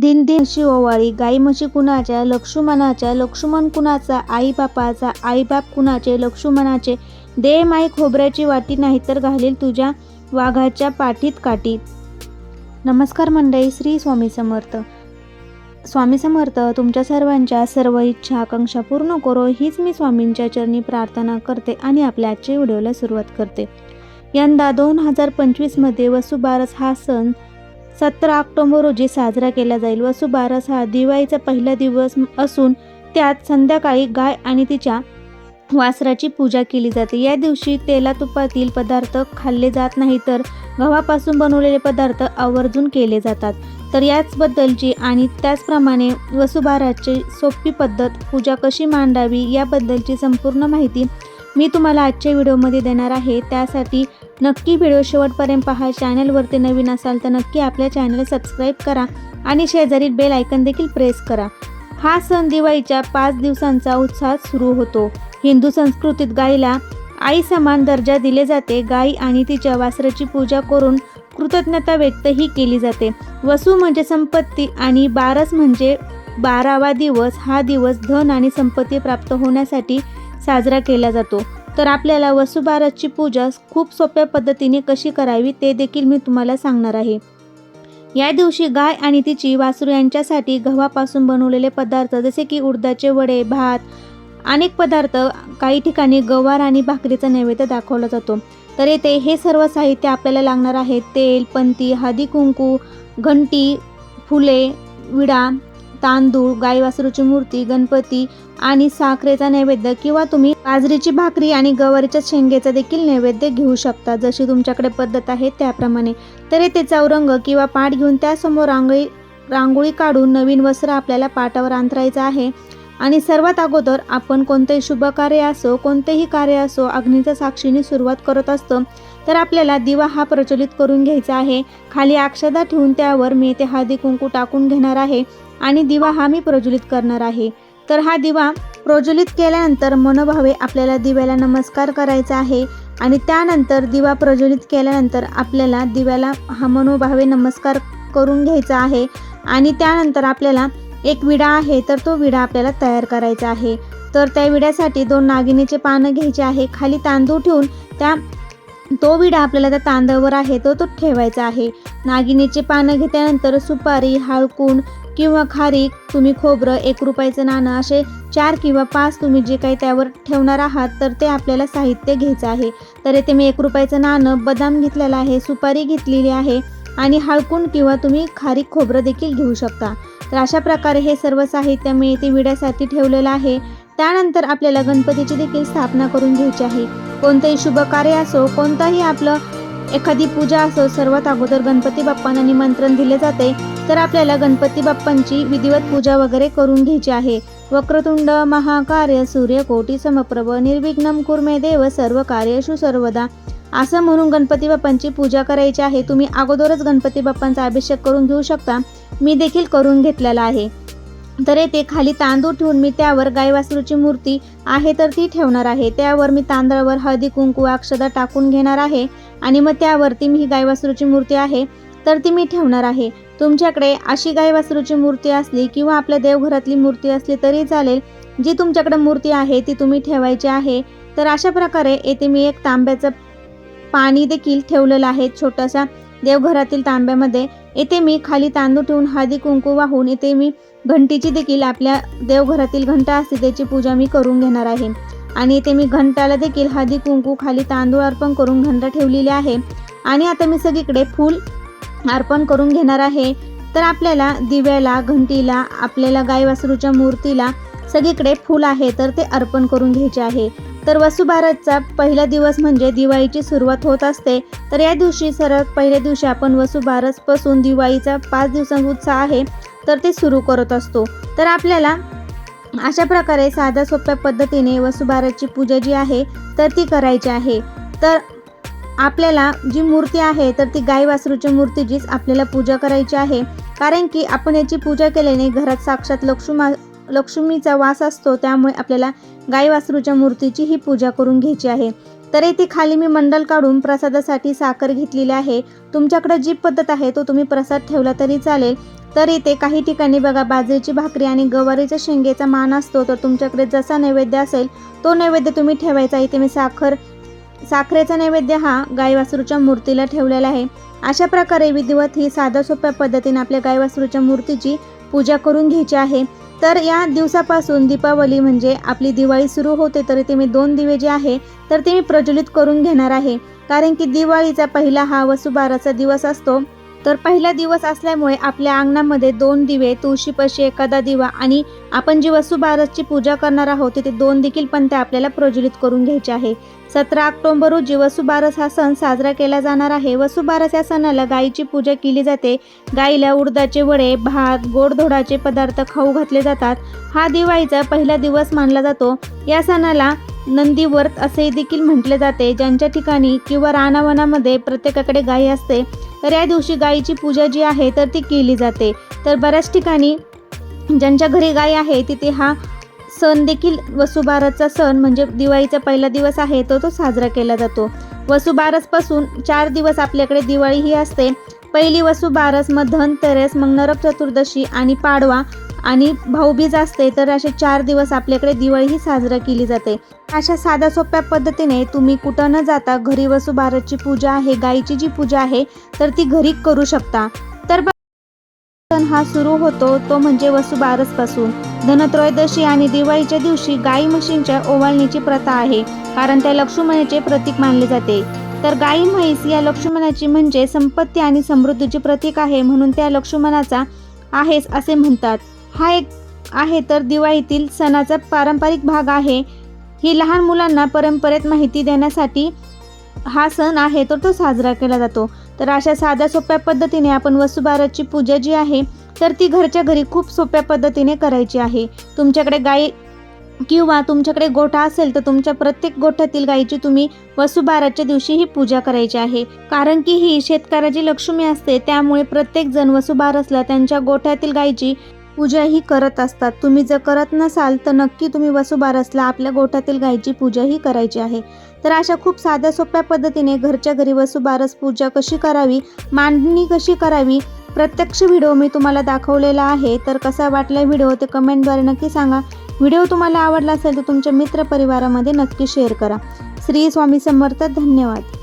दिन दिन शिववाळी गाई म्हशी कुणाच्या लक्ष्मणाच्या लक्ष्मण कुणाचा आई बापाचा आई बाप कुणाचे लक्ष्मणाचे दे माई खोबऱ्याची वाटी नाही तर घालील तुझ्या वाघाच्या पाठीत काठीत नमस्कार मंडळी श्री स्वामी समर्थ. स्वामी समर्थ तुमच्या सर्वांच्या सर्व इच्छा आकांक्षा पूर्ण करो हीच मी स्वामींच्या चरणी प्रार्थना करते आणि आपल्या आजच्या व्हिडिओला सुरुवात करते. यंदा दोन हजार पंचवीसमध्ये वसुबारस हा सण सतरा ऑक्टोबर रोजी साजरा केला जाईल. वसुबारस हा दिवाळीचा पहिला दिवस असून त्यात संध्याकाळी गाय आणि तिच्या वासराची पूजा केली जाते. या दिवशी तेला तुपातील पदार्थ खाल्ले जात नाही तर गव्हापासून बनवलेले पदार्थ आवर्जून केले जातात. तर याचबद्दलची आणि त्याचप्रमाणे वसुबाराची सोपी पद्धत पूजा कशी मांडावी याबद्दलची संपूर्ण माहिती मी तुम्हाला आजच्या व्हिडिओमध्ये देणार आहे. त्यासाठी नक्की व्हिडिओ शेवटपर्यंत पहा. चॅनलवरती नवीन असाल तर नक्की आपल्या चॅनल सबस्क्राईब करा आणि शेजारील बेल आयकन देखील प्रेस करा. हा सण दिवाळीच्या पाच दिवसांचा उत्साह सुरू होतो. हिंदू संस्कृतीत गायीला आई समान दर्जा दिले जाते. गाई आणि तिच्या वासराची पूजा करून कृतज्ञता व्यक्तही केली जाते. वसू म्हणजे संपत्ती आणि बारस म्हणजे बारावा दिवस. हा दिवस धन आणि संपत्ती प्राप्त होण्यासाठी साजरा केला जातो. तर आपल्याला वसुबारसची पूजा खूप सोप्या पद्धतीने कशी करावी ते देखील मी तुम्हाला सांगणार आहे. या दिवशी गाय आणि तिची वासरू यांच्यासाठी गव्हापासून बनवलेले पदार्थ जसे की उडदाचे वडे भात अनेक पदार्थ काही ठिकाणी गवार आणि भाकरीचा नैवेद्य दाखवला जातो. तर येथे हे सर्व साहित्य आपल्याला लागणार आहे. तेल पंती हळदी कुंकू घंटी फुले विडा तांदूळ गाई वासरूची मूर्ती गणपती आणि साखरेचा नैवेद्य किंवा तुम्ही बाजरीची भाकरी आणि गवारीच्या शेंगेचा देखील नैवेद्य घेऊ शकता. जशी तुमच्याकडे पद्धत आहे त्याप्रमाणे. तर येथे चौरंग किंवा पाठ घेऊन त्यासमोर रांगोळी रांगोळी काढून नवीन वस्त्र आपल्याला पाटावर अंतरायचं आहे. आणि सर्वात अगोदर आपण कोणतेही शुभ कार्य असो कोणतेही कार्य असो अग्नीच्या साक्षीने सुरुवात करत असतो तर आपल्याला दिवा हा प्रचलित करून घ्यायचा आहे. खाली अक्षदा ठेवून त्यावर मी ते हळदी कुंकू टाकून घेणार आहे. आणि दिवा हा मी प्रज्वलित करणार आहे. तर हा दिवा प्रज्वलित केल्यानंतर मनोभावे आपल्याला दिव्याला नमस्कार करायचा आहे आणि त्यानंतर दिवा प्रज्वलित केल्यानंतर आपल्याला दिव्याला हा मनोभावे नमस्कार करून घ्यायचा आहे आणि त्यानंतर आपल्याला एक विडा आहे तर तो विडा आपल्याला तयार करायचा आहे. तर त्या विड्यासाठी दोन नागिनीचे पानं घ्यायचे आहे खाली तांदूळ ठेवून त्या तो विडा आपल्याला त्या तांदळावर आहे तो तो ठेवायचा आहे. नागिनीचे पानं घेतल्यानंतर सुपारी हळकून किंवा खारीक तुम्ही खोबरं एक रुपयाचं नाणं असे चार किंवा पाच तुम्ही जे काही त्यावर ठेवणार आहात तर ते आपल्याला साहित्य घ्यायचं आहे. तर येथे मी एक रुपयाचं नाणं बदाम घेतलेलं आहे सुपारी घेतलेली आहे आणि हळकून किंवा तुम्ही खारीक खोबरं देखील घेऊ शकता. तर अशा प्रकारे हे सर्व साहित्य मी येथे विड्यासाठी ठेवलेलं आहे. त्यानंतर आपल्याला गणपतीची देखील स्थापना करून घ्यायची आहे. कोणतंही शुभ कार्य असो कोणताही आपलं एखादी पूजा असो सर्वात अगोदर गणपती बाप्पांना निमंत्रण दिले जाते तर आपल्याला गणपती बाप्पांची विधिवत पूजा वगैरे करून घ्यायची आहे. वक्रतुंड महाकार्य सूर्यकोटी समप्रभ निर्विघ्नम कुर्मे देव सर्व कार्यशु सर्वदा. असं म्हणून गणपती बाप्पांची पूजा करायची आहे. तुम्ही अगोदरच गणपती बाप्पांचा अभिषेक करून घेऊ शकता. मी देखील करून घेतलेला आहे. तर येथे खाली तांदूळ ठेवून मी त्यावर गायवासरूची मूर्ती आहे तर ती ठेवणार आहे. त्यावर मी तांदळावर हळदी कुंकू अक्षदा टाकून घेणार आहे. आणि मग त्यावरती मी ही गाय वासरूची मूर्ती आहे तर ती मी ठेवणार आहे. तुमच्याकडे अशी गाय वासरूची मूर्ती असली किंवा आपल्या देवघरातली मूर्ती असली तरी चालेल जी तुमच्याकडे मूर्ती आहे ती तुम्ही ठेवायची आहे. तर अशा प्रकारे येथे मी एक तांब्याचं पाणी देखील ठेवलेलं आहे छोटासा देवघरातील तांब्यामध्ये. येथे मी खाली तांदूळ ठेवून हळदी कुंकू वाहून येथे मी घंटीची देखील आपल्या देवघरातील घंटा असते त्याची पूजा मी करून घेणार आहे. आणि इथे मी घंटाला देखील हळदी कुंकू खाली तांदूळ अर्पण करून घंटा ठेवलेली आहे. आणि आता मी सगळीकडे फूल अर्पण करून घेणार आहे. तर आपल्याला दिव्याला घंटीला आपल्याला गाय वासरूच्या मूर्तीला सगळीकडे फूल आहे तर ते अर्पण करून घ्यायचे आहे. तर वसुभारतचा पहिला दिवस म्हणजे दिवाळीची सुरुवात होत असते. तर या दिवशी सर्वात पहिल्या दिवशी आपण वसुभारतपासून दिवाळीचा पाच दिवसांचा उत्साह आहे. तर ते सुरू करत असतो. तर आपल्याला अशा प्रकारे साध्या सोप्या पद्धतीने वसुबाराची पूजा जी आहे तर ती करायची आहे. तर आपल्याला जी मूर्ती आहे तर ती गाई वासरूची मूर्तीचीच आपल्याला पूजा करायची आहे. कारण की आपण याची पूजा केल्याने घरात साक्षात लक्ष्मा लक्ष्मीचा वास असतो त्यामुळे आपल्याला गाई वासरूच्या मूर्तीची ही पूजा करून घ्यायची आहे. तर येथे खाली मी मंडल काढून प्रसादासाठी साखर घेतलेली आहे. तुमच्याकडे जी पद्धत आहे तो तुम्ही प्रसाद ठेवला तरी चालेल. तर इथे काही ठिकाणी बघा बाजरीची भाकरी आणि गवारीच्या शेंगेचा मान असतो तर तुमच्याकडे जसा नैवेद्य असेल तो नैवेद्य तुम्ही ठेवायचा. इथे मी साखर साखरेचा नैवेद्य हा गाय वासरूच्या मूर्तीला ठेवलेला आहे. अशा प्रकारे विधिवत ही साध्या सोप्या पद्धतीने आपल्या गाय वासरूच्या मूर्तीची पूजा करून घ्यायची आहे. तर या दिवसापासून दीपावली म्हणजे आपली दिवाळी सुरू होते तर इथे मी दोन दिवे जे आहे तर ते मी प्रज्वलित करून घेणार आहे. कारण की दिवाळीचा पहिला हा वसुबाराचा दिवस असतो. तर पहिला दिवस असल्यामुळे आपल्या अंगणामध्ये दोन दिवे तुळशीपाशी एखादा दिवा आणि आपण जी वसुबारसची पूजा करणार आहोत तिथे दोन देखील पंत्या आपल्याला प्रज्वलित करून घ्यायचे आहे. सतरा ऑक्टोंबर रोजी वसुबारस हा सण साजरा केला जाणार आहे वसुबारस या सणाला गायीची पूजा केली जाते. गाईला उडदाचे वडे भात गोडधोडाचे पदार्थ खाऊ घातले जातात. हा दिवाळीचा पहिला दिवस मानला जातो. या सणाला नंदीवर्त असे देखील म्हटले जाते ज्यांच्या ठिकाणी किंवा रानावनामध्ये प्रत्येकाकडे गायी असते. तर या दिवशी गायीची पूजा जी आहे तर ती केली जाते. तर बऱ्याच ठिकाणी ज्यांच्या घरी गाय आहे तिथे हा सण देखील वसुबारसचा सण म्हणजे दिवाळीचा पहिला दिवस आहे तो तो साजरा केला जातो. वसुबारसपासून चार दिवस आपल्याकडे दिवाळी ही असते. पहिली वसुबारस मग धनतेरस मग नरक चतुर्दशी आणि पाडवा आणि भाऊबीज असते तर असे चार दिवस आपल्याकडे दिवाळीही साजरा केली जाते. अशा साध्या सोप्या पद्धतीने तुम्ही कुठं न जाता घरी वसुबारसची पूजा आहे गायीची जी पूजा आहे तर ती घरी करू शकता. तर सण हा सुरू होतो तो म्हणजे वसुबारसपासून धनत्रयोदशी आणि दिवाळीच्या दिवशी गाई म्हशींच्या ओवाळणीची प्रथा आहे कारण त्या लक्ष्मणाचे प्रतीक मानले जाते. तर गाई म्हैस या लक्ष्मणाची म्हणजे संपत्ती आणि समृद्धीचे प्रतीक आहे म्हणून त्या लक्ष्मणाचा आहेस असे म्हणतात. हा एक आहे तर दिवाळीतील सणाचा पारंपरिक भाग आहे. ही लहान मुलांना परंपरेत माहिती देण्यासाठी हा सण आहे तर तो साजरा केला जातो. तर अशा साध्या सोप्या पद्धतीने आपण वसुबारसची पूजा जी आहे तर ती घरच्या घरी खूप सोप्या पद्धतीने करायची आहे. तुमच्याकडे गाई किंवा तुमच्याकडे गोठा असेल तर तुमच्या प्रत्येक गोठ्यातील गायीची तुम्ही वसुबाराच्या दिवशी ही पूजा करायची आहे. कारण की ही शेतकऱ्याची लक्ष्मी असते त्यामुळे प्रत्येक जण वसुबारसला त्यांच्या गोठ्यातील गायीची पूजाही करत असतात. तुम्ही जर करत नसाल तर नक्की तुम्ही वसुबारसला आपल्या गोठ्यातील गायीची पूजाही करायची आहे. तर अशा खूप साध्या सोप्या पद्धतीने घरच्या घरी वसुबारस पूजा कशी करावी मांडणी कशी करावी प्रत्यक्ष व्हिडिओ मी तुम्हाला दाखवलेला आहे. तर कसा वाटला व्हिडिओ ते कमेंटद्वारे नक्की सांगा. व्हिडिओ तुम्हाला आवडला असेल तर तुमच्या मित्रपरिवारामध्ये नक्की शेअर करा. श्री स्वामी समर्थ धन्यवाद.